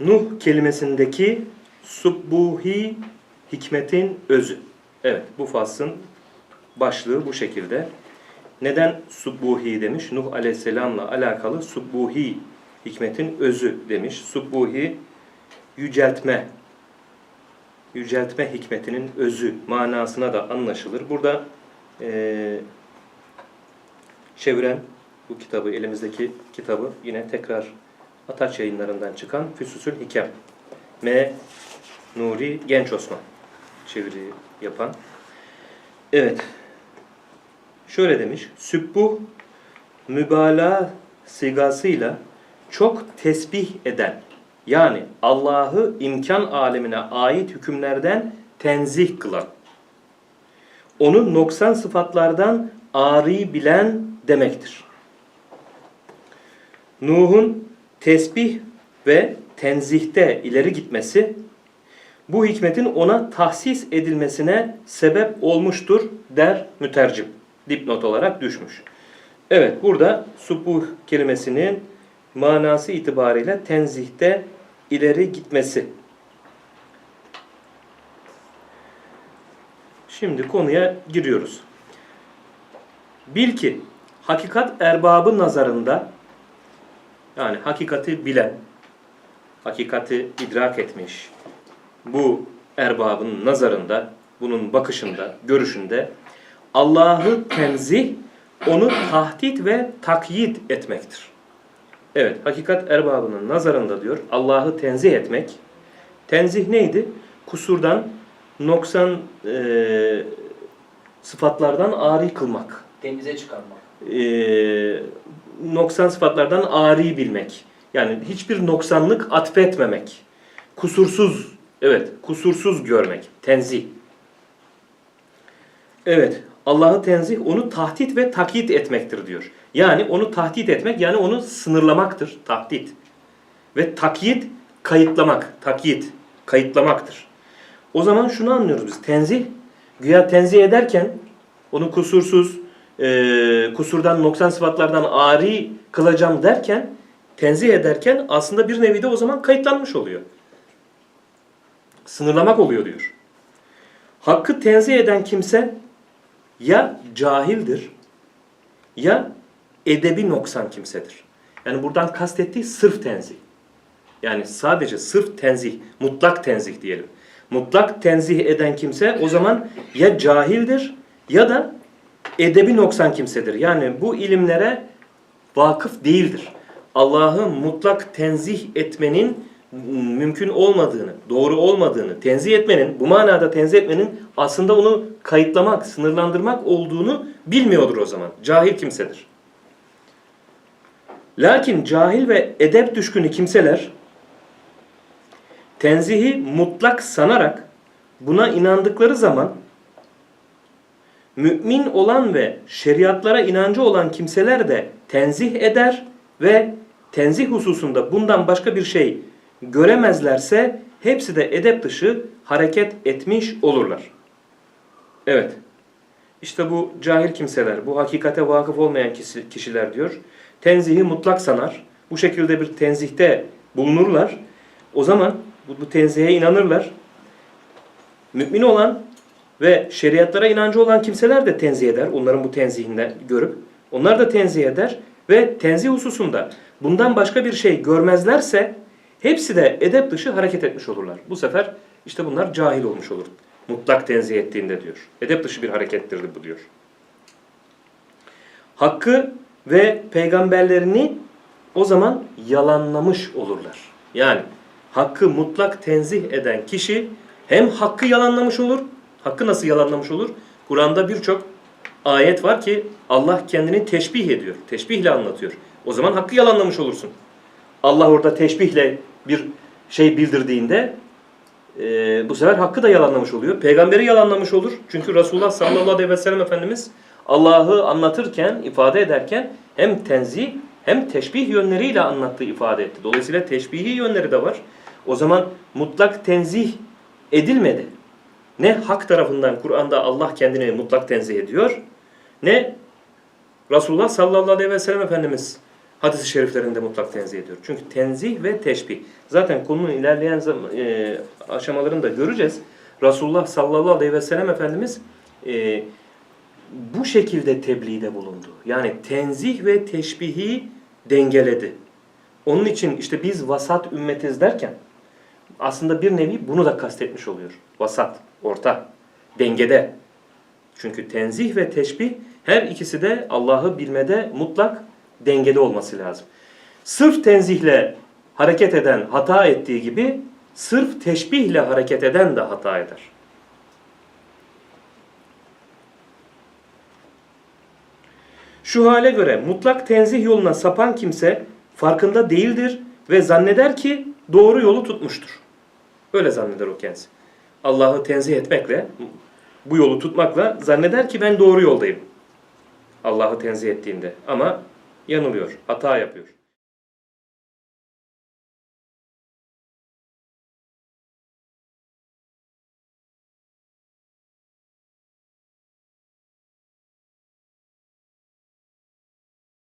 Nuh kelimesindeki subbuhi hikmetin özü. Evet bu faslın başlığı bu şekilde. Neden subbuhi demiş? Nuh aleyhisselamla alakalı subbuhi hikmetin özü demiş. Subbuhi yüceltme, yüceltme hikmetinin özü manasına da anlaşılır. Burada eee çeviren bu kitabı, elimizdeki kitabı yine tekrar Ataç yayınlarından çıkan Füsusül Hikem. M. Nuri Genç Osman çeviri yapan. Evet. Şöyle demiş. Sübbuh mübalağa sigasıyla çok tesbih eden yani Allah'ı imkan alemine ait hükümlerden tenzih kılan onu noksan sıfatlardan ari bilen demektir. Nuh'un tesbih ve tenzihte ileri gitmesi bu hikmetin ona tahsis edilmesine sebep olmuştur der mütercim. Dipnot olarak düşmüş. Evet burada subuh kelimesinin manası itibariyle tenzihte ileri gitmesi. Şimdi konuya giriyoruz. Bil ki hakikat erbabı nazarında yani hakikati bilen, hakikati idrak etmiş bu erbabın nazarında, bunun bakışında, görüşünde Allah'ı tenzih, onu tahdit ve takyit etmektir. Evet, hakikat erbabının nazarında diyor Allah'ı tenzih etmek. Tenzih neydi? Kusurdan, noksan e, sıfatlardan ari kılmak Temize çıkarmak. e, noksan sıfatlardan ari bilmek. Yani hiçbir noksanlık atfetmemek. Kusursuz, evet, kusursuz görmek. Tenzih. Evet, Allah'ı tenzih onu tahdit ve takyit etmektir diyor. Yani onu tahdit etmek yani onu sınırlamaktır. Tahdit. Ve takyit kayıtlamak. Takyit kayıtlamaktır. O zaman şunu anlıyoruz biz. Tenzih güya tenzih ederken onu kusursuz, e, kusurdan, noksan sıfatlardan ari kılacağım derken, tenzih ederken aslında bir nevi de o zaman kayıtlanmış oluyor. Sınırlamak oluyor diyor. Hakkı tenzih eden kimse ya cahildir ya edebi noksan kimsedir. Yani buradan kastettiği sırf tenzih. Yani sadece sırf tenzih, mutlak tenzih diyelim. Mutlak tenzih eden kimse o zaman ya cahildir ya da edebi noksan kimsedir. Yani bu ilimlere vakıf değildir. Allah'ı mutlak tenzih etmenin mümkün olmadığını, doğru olmadığını, tenzih etmenin, bu manada tenzih etmenin aslında onu kayıtlamak, sınırlandırmak olduğunu bilmiyordur o zaman. Cahil kimsedir. Lakin cahil ve edep düşkünü kimseler tenzihi mutlak sanarak buna inandıkları zaman mümin olan ve şeriatlara inancı olan kimseler de tenzih eder ve tenzih hususunda bundan başka bir şey göremezlerse hepsi de edep dışı hareket etmiş olurlar. Evet. İşte bu cahil kimseler, bu hakikate vakıf olmayan kişi- kişiler diyor. Tenzihi mutlak sanar. Bu şekilde bir tenzihte bulunurlar. O zaman bu, bu tenzihe inanırlar. Mümin olan ve şeriatlara inancı olan kimseler de tenzih eder. Onların bu tenzihinden görüp. Onlar da tenzih eder. Ve tenzih hususunda bundan başka bir şey görmezlerse hepsi de edep dışı hareket etmiş olurlar. Bu sefer işte bunlar cahil olmuş olur. Mutlak tenzih ettiğinde diyor. Edep dışı bir harekettir bu diyor. Hakkı ve peygamberlerini o zaman yalanlamış olurlar. Yani hakkı mutlak tenzih eden kişi hem hakkı yalanlamış olur. Hakkı nasıl yalanlamış olur? Kur'an'da birçok ayet var ki Allah kendini teşbih ediyor. Teşbihle anlatıyor. O zaman hakkı yalanlamış olursun. Allah orada teşbihle bir şey bildirdiğinde e, bu sefer hakkı da yalanlamış oluyor. Peygamberi yalanlamış olur. Çünkü Resulullah sallallahu aleyhi ve sellem Efendimiz Allah'ı anlatırken, ifade ederken hem tenzih hem teşbih yönleriyle anlattığı ifade etti. Dolayısıyla teşbihi yönleri de var. O zaman mutlak tenzih edilmedi. Ne hak tarafından Kur'an'da Allah kendini mutlak tenzih ediyor, ne Resulullah sallallahu aleyhi ve sellem Efendimiz hadis-i şeriflerinde mutlak tenzih ediyor. Çünkü tenzih ve teşbih. Zaten konunun ilerleyen zam- e, göreceğiz. Resulullah sallallahu aleyhi ve sellem Efendimiz e, bu şekilde tebliğde bulundu. Yani tenzih ve teşbihi dengeledi. Onun için işte biz vasat ümmetiz derken aslında bir nevi bunu da kastetmiş oluyor. Vasat, orta, dengede. Çünkü tenzih ve teşbih her ikisi de Allah'ı bilmede mutlak dengede olması lazım. Sırf tenzihle hareket eden hata ettiği gibi sırf teşbihle hareket eden de hata eder. Şu hale göre mutlak tenzih yoluna sapan kimse farkında değildir ve zanneder ki doğru yolu tutmuştur. Öyle zanneder o kendisi. Allah'ı tenzih etmekle, bu yolu tutmakla zanneder ki ben doğru yoldayım. Allah'ı tenzih ettiğinde. Ama yanılıyor, hata yapıyor.